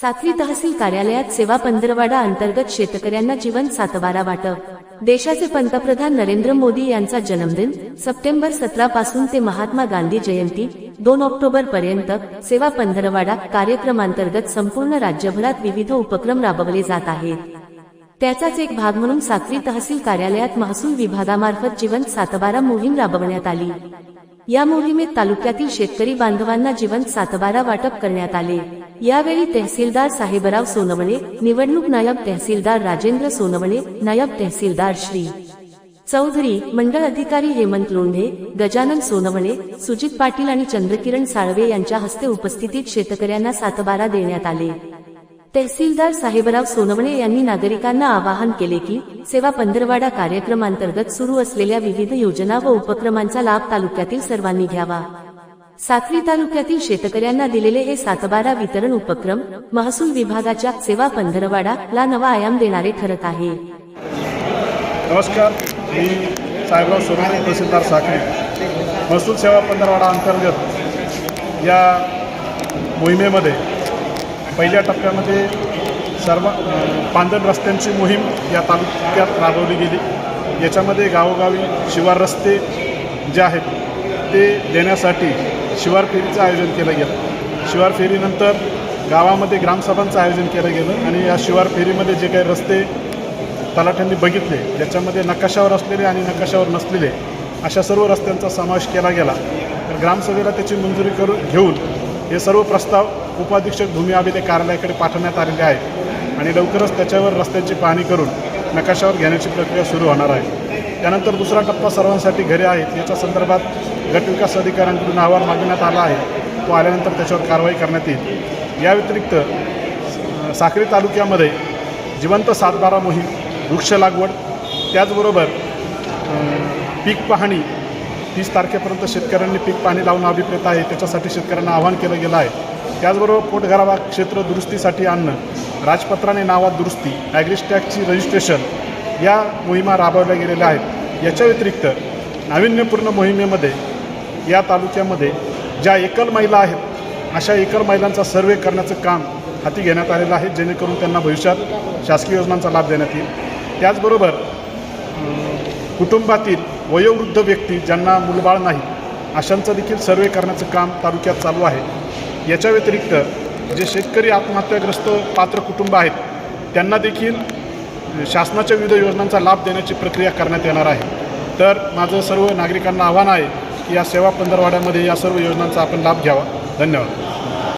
सातवी तहसील कार्यालयात सेवा पंधरवाडा अंतर्गत शेतकऱ्यांना जीवन सातबारा वाटप. देशाचे पंतप्रधान नरेंद्र मोदी यांचा जन्मदिन सप्टेंबर सतरा पासून ते महात्मा गांधी जयंती दोन ऑक्टोबर पर्यंत सेवा पंधरवाडा कार्यक्रमांतर्गत संपूर्ण राज्यभरात विविध उपक्रम राबवले जात आहेत. त्याचाच एक भाग म्हणून सातवी तहसील कार्यालयात महसूल विभागामार्फत जीवन सातबारा मोहीम राबवण्यात आली. या मोहिमेत तालुक्यातील शेतकरी बांधवांना जीवन सातबारा वाटप करण्यात आले. यावेळी तहसीलदार साहेबराव सोनवणे निवडणूक नायब तहसीलदार राजेंद्र सोनवणे नायब तहसीलदार श्री. चौधरी मंडळ अधिकारी हेमंत लोंढे गजानन सोनवणे सुजित पाटील आणि चंद्रकिरण साळवे यांच्या हस्ते उपस्थितीत शेतकऱ्यांना सातबारा देण्यात आले. तहसीलदार साहेबराव सोनवणे यांनी नागरिकांना आवाहन केले की सेवा पंधरवाडा कार्यक्रमांतर्गत सुरू असलेल्या विविध योजना व उपक्रमांचा लाभ तालुक्यातील सर्वांनी घ्यावा. सातवी तालुक्यातील शेतकऱ्यांना दिलेले हे सातबारा वितरण उपक्रम महसूल विभागाच्या सेवा पंधरवाडा ला नवा आयाम देणारे ठरत आहे. नमस्कार मी साहेबराव सोनवणे तहसीलदार साखरे महसूल सेवा पंधरवाडा अंतर्गत या मोहिमेमध्ये पहिल्या टप्प्यामध्ये सर्व अं, पांदण रस्त्यांची मोहीम या तालुक्यात राबवली गेली. याच्यामध्ये गावोगावी शिवार रस्ते जे आहेत ते देण्यासाठी शिवार फेरीचं आयोजन केलं गेलं. शिवार फेरीनंतर गावामध्ये ग्रामसभांचं आयोजन केलं गेलं आणि या शिवार फेरीमध्ये जे काही रस्ते तलाठ्यांनी बघितले ज्याच्यामध्ये नकाशावर असलेले आणि नकाशावर नसलेले अशा सर्व रस्त्यांचा समावेश केला गेला. तर ग्रामसभेला त्याची मंजुरी करून घेऊन हे सर्व प्रस्ताव उपाधीक्षक भूमी अभिलेख कार्यालयाकडे पाठवण्यात आलेले आहेत. आणि लवकरच त्याच्यावर रस्त्यांची पाहणी करून नकाशावर घेण्याची प्रक्रिया सुरू होणार आहे. त्यानंतर दुसरा टप्पा सर्वांसाठी घरे आहेत याच्या संदर्भात गटविकास अधिकाऱ्यांकडून अहवाल मागवण्यात आला आहे. तो आल्यानंतर त्याच्यावर कारवाई करण्यात येईल. या व्यतिरिक्त अ, साक्री तालुक्यामध्ये जिवंत सातबारा मोहीम वृक्ष लागवड त्याचबरोबर पीक पाहणी तीस तारखेपर्यंत शेतकऱ्यांनी पीक पाणी लावून अभिप्रेत आहे. त्याच्यासाठी शेतकऱ्यांना आवाहन केलं गेलं आहे. त्याचबरोबर पोटघरावा क्षेत्र दुरुस्तीसाठी आणणं राजपत्राने नावात दुरुस्ती ॲग्रिस्टॅगची रजिस्ट्रेशन या मोहिमा राबवल्या गेलेल्या आहेत. याच्या व्यतिरिक्त नाविन्यपूर्ण मोहिमेमध्ये या तालुक्यामध्ये ज्या एकल महिला आहेत अशा एकल महिलांचा सर्वे करण्याचं काम हाती घेण्यात आलेलं आहे जेणेकरून त्यांना भविष्यात शासकीय योजनांचा लाभ देण्यात येईल. त्याचबरोबर कुटुंबातील वयोवृद्ध व्यक्ती ज्यांना मुलबाळ नाही अशांचं देखील सर्वे करण्याचं काम तालुक्यात चालू आहे. याच्या व्यतिरिक्त जे शेतकरी आत्महत्याग्रस्त पात्र कुटुंब आहेत त्यांना देखील शासनाच्या विविध योजनांचा लाभ देण्याची प्रक्रिया करण्यात येणार आहे. तर माझं सर्व नागरिकांना आव्हान आहे की या सेवा पंधरवाड्यामध्ये या सर्व योजनांचा आपण लाभ घ्यावा. धन्यवाद.